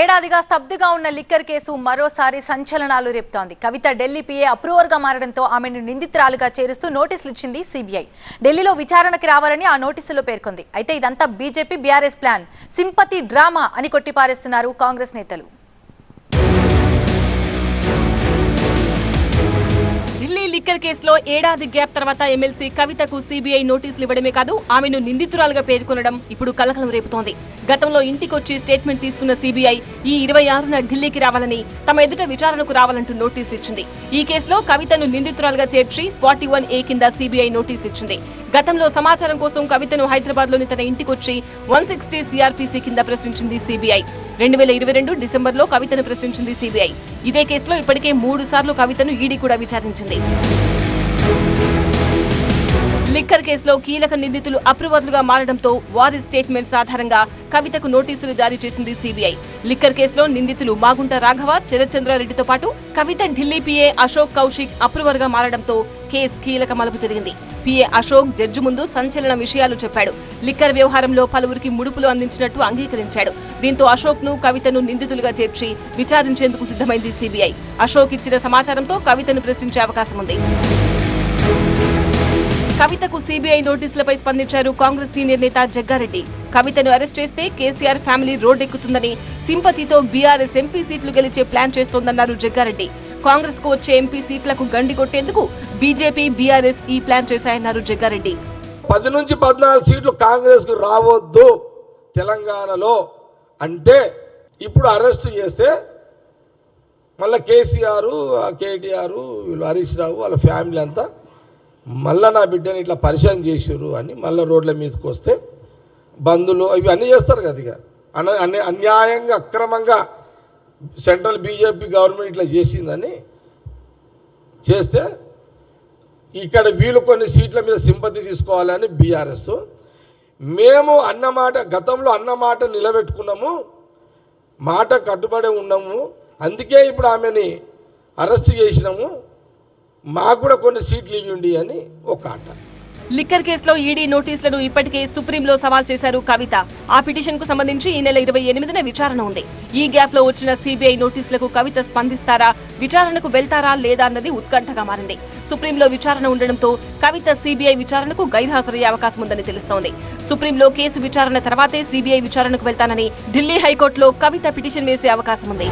ఏడాదిగా స్తబ్దుగా ఉన్న liquor case మరోసారి సంచలనాలు రేపుతోంది. కవిత ఢిల్లీ పీఏ అప్రూవర్గా మారడంతో ఆమెను నిందితురాలుగా చేరుస్తూ నోటీసులు ఇచ్చింది సిబిఐ. ఢిల్లీలో విచారణకి రావాలని ఆ నోటీసులో పేర్కొంది. అయితే ఇదంతా BJP BRS plan. Sympathy drama అని కొట్టిపారేస్తున్నారు కాంగ్రెస్ నేతలు. ఢిల్లీ లిక్కర్ కేసులో ఏడాది గ్యాప్ తర్వాత ఎమ్మెల్సీ కవితకు సీబీఐ నోటీసులు ఇవ్వడమే కాదు ఆమెను నిందితురాలుగా పేర్కొనడం ఇప్పుడు కలకలం రేపుతోంది. గతంలో ఇంటికొచ్చి స్టేట్మెంట్ తీసుకున్న సీబీఐ ఈ ఇరవై ఆరున ఢిల్లీకి రావాలని తమ ఎదుట విచారణకు రావాలంటూ నోటీసు ఇచ్చింది. ఈ కేసులో కవితను నిందితురాలుగా చేర్చి ఫార్టీ వన్ ఏ కింద సీబీఐ నోటీసు ఇచ్చింది. గతంలో సమాచారం కోసం కవితను హైదరాబాద్లోని తన ఇంటికొచ్చి వన్ సిక్స్టీ సిఆర్పీసీ కింద ప్రశ్నించింది సీబీఐ. రెండు వేల ఇరవై రెండు డిసెంబర్లో కవితను ప్రశ్నించింది సీబీఐ. ఇదే కేసులో ఇప్పటికే మూడు సార్లు కవితను ఈడీ కూడా విచారించింది. లిక్కర్ కేసులో కీలక నిందితులు అప్రూవర్లుగా మారడంతో వారి స్టేట్మెంట్స్ ఆధారంగా కవితకు నోటీసులు జారీ చేసింది సీబీఐ. లిక్కర్ కేసులో నిందితులు మాగుంట రాఘవ శరత్చంద్రారెడ్డితో పాటు కవిత ఢిల్లీ పీఏ అశోక్ కౌశిక్ అప్రూవర్గా మారడంతో కేసు కీలక మలుపు తిరిగింది. పిఏ అశోక్ జడ్జి ముందు సంచలన విషయాలు చెప్పాడు. లిక్కర్ వ్యవహారంలో పలువురికి ముడుపులు అందించినట్టు అంగీకరించాడు. దీంతో అశోక్ను కవితను నిందితులుగా చేర్చి విచారించేందుకు సిద్ధమైంది సీబీఐ. అశోక్ ఇచ్చిన సమాచారంతో కవితను ప్రశ్నించే అవకాశం ఉంది కవితకు సీబీఐ నోటీసులపై స్పందించారు కాంగ్రెస్ సీనియర్ నేత జగ్గారెడ్డి. కవితను అరెస్ట్ చేస్తే కేసీఆర్ ఫ్యామిలీ రోడ్డెక్కుతుందని సింపతితో బీఆర్ఎస్ ఎంపీ సీట్లు గెలిచే ప్లాన్ చేస్తోందన్నారు జగ్గారెడ్డి. కాంగ్రెస్కు వచ్చే ఎంపీ సీట్లకు గండి కొట్టేందుకు బీజేపీ బీఆర్ఎస్ ఈ ప్లాన్ చేశాయన్నారు జగ్గారెడ్డి. పది నుంచి పద్నాలుగు సీట్లు కాంగ్రెస్కు రావద్దు తెలంగాణలో అంటే ఇప్పుడు అరెస్ట్ చేస్తే మళ్ళీ కేసీఆర్ కేటీఆర్ వీళ్ళు హరీష్ రావు వాళ్ళ ఫ్యామిలీ అంతా మళ్ళీ నా బిడ్డని ఇట్లా పరిశీలన చేసారు అని మళ్ళీ రోడ్ల మీదకి వస్తే బంధులు ఇవి అన్నీ చేస్తారు కదా ఇక. అన అన్ని అన్యాయంగా అక్రమంగా సెంట్రల్ బీజేపీ గవర్నమెంట్ ఇట్లా చేసిందని చేస్తే ఇక్కడ వీళ్ళు కొన్ని సీట్ల మీద సింపతి తీసుకోవాలని బీఆర్ఎస్. మేము అన్నమాట గతంలో అన్నమాట నిలబెట్టుకున్నాము మాట కట్టుబడి ఉన్నాము అందుకే ఇప్పుడు ఆమెని అరెస్ట్ చేసినాము. మాకు కూడా కొన్ని సీట్లు ఇవ్వండి అని ఒక ఆట. లిక్కర్ కేసులో ఈడీ నోటీసులను ఇప్పటికే సుప్రీంలో సవాల్ చేశారు కవిత. ఆ పిటిషన్కు సంబంధించి ఈ నెల ఇరవై ఎనిమిదిన విచారణ ఉంది. ఈ గ్యాప్లో వచ్చిన సీబీఐ నోటీసులకు కవిత స్పందిస్తారా? విచారణకు వెళ్తారా లేదా అన్నది ఉత్కంఠగా మారింది. సుప్రీంలో విచారణ ఉండడంతో కవిత సీబీఐ విచారణకు గైర్హాజరయ్యే అవకాశం ఉందని తెలుస్తోంది. సుప్రీంలో కేసు విచారణ తర్వాతే సీబీఐ విచారణకు వెళ్తానని ఢిల్లీ హైకోర్టులో కవిత పిటిషన్ వేసే అవకాశం ఉంది.